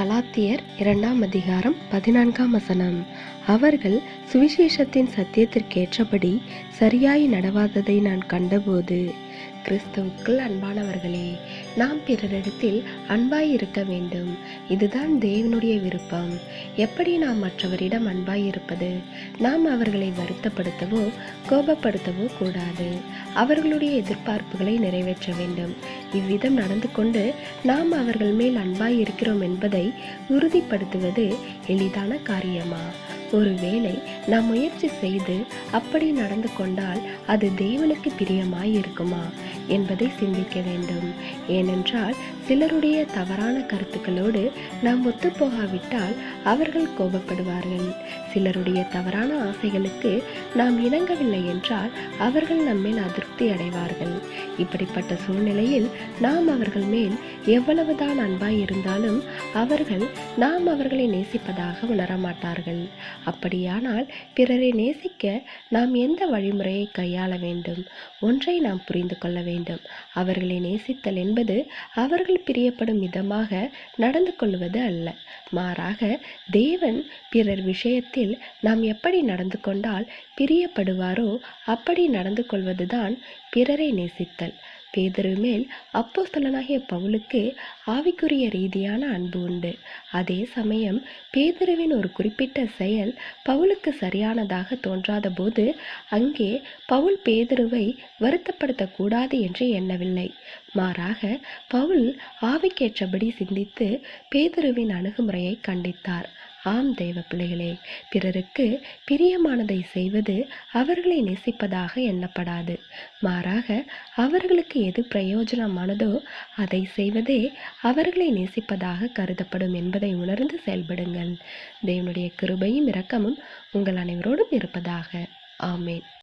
கலாத்தியர் இரண்டாம் அதிகாரம் பதினான்காம் வசனம். அவர்கள் சுவிசேஷத்தின் சத்தியத்திற்கேற்றபடி சரியாய் நடவாததை நான் கண்டபோது கிறிஸ்துவுக்குள் அன்பானவர்களே நாம் பிறரிடத்தில் அன்பாய் இருக்க வேண்டும். இதுதான் தேவனுடைய விருப்பம். எப்படி நாம் மற்றவரிடம் அன்பாய் இருப்பது நாம் அவர்களை வருத்தப்படுத்தவோ கோபப்படுத்தவோ கூடாது. அவர்களுடைய எதிர்பார்ப்புகளை நிறைவேற்ற வேண்டும். இவ்விதம் நடந்து கொண்டு நாம் அவர்கள் மேல் அன்பாய் இருக்கிறோம் என்பதை உறுதிப்படுத்துவது எளிதான காரியமா? ஒருவேளை நாம் முயற்சி செய்து அப்படி நடந்து கொண்டால் அது தேவனுக்கு பிரியமாய் இருக்குமா என்பதை சிந்திக்க வேண்டும். ஏனென்றால் சிலருடைய தவறான கருத்துக்களோடு நாம் ஒத்துப்போகாவிட்டால் அவர்கள் கோபப்படுவார்கள். சிலருடைய தவறான ஆசைகளுக்கு நாம் இணங்கவில்லை என்றால் அவர்கள் நம்மேல் அதிருப்தி அடைவார்கள். இப்படிப்பட்ட சூழ்நிலையில் நாம் அவர்கள் மேல் எவ்வளவுதான் அன்பாய் இருந்தாலும் அவர்கள் நாம் அவர்களை நேசிப்பதாக உணரமாட்டார்கள். அப்படியானால் பிறரை நேசிக்க நாம் எந்த வழிமுறையை கையாள வேண்டும்? ஒன்றை நாம் புரிந்து கொள்ள வேண்டும். அவர்களை நேசித்தல் என்பது அவர்கள் பிரியப்படும் விதமாக நடந்து கொள்வது அல்ல. மாறாக தேவன் பிறர் விஷயத்தில் நாம் எப்படி நடந்து கொண்டால் பிரியப்படுவாரோ அப்படி நடந்து கொள்வதுதான் பிறரை நேசித்தல். பேதரு மேல் அப்போஸ்தலனாகிய பவுலுக்கு ஆவிக்குரிய ரீதியான அன்பு உண்டு. அதே சமயம் பேதுருவின் ஒரு குறிப்பிட்ட செயல் பவுலுக்கு சரியானதாக தோன்றாத போது அங்கே பவுல் பேதருவை வருத்தப்படுத்தக்கூடாது என்று எண்ணவில்லை. மாறாக பவுல் ஆவிக்கேற்றபடி சிந்தித்து பேதுருவின் அணுகுமுறையை கண்டித்தார். ஆம் தெய்வ பிள்ளைகளே பிறருக்கு பிரியமானதை செய்வது அவர்களை நேசிப்பதாக எண்ணப்படாது. மாறாக அவர்களுக்கு எது பிரயோஜனமானதோ அதை செய்வதே அவர்களை நேசிப்பதாக கருதப்படும் என்பதை உணர்ந்து செயல்படுங்கள். தேவனுடைய கிருபையும் இரக்கமும் உங்கள் அனைவரோடும் இருப்பதாக. ஆமேன்.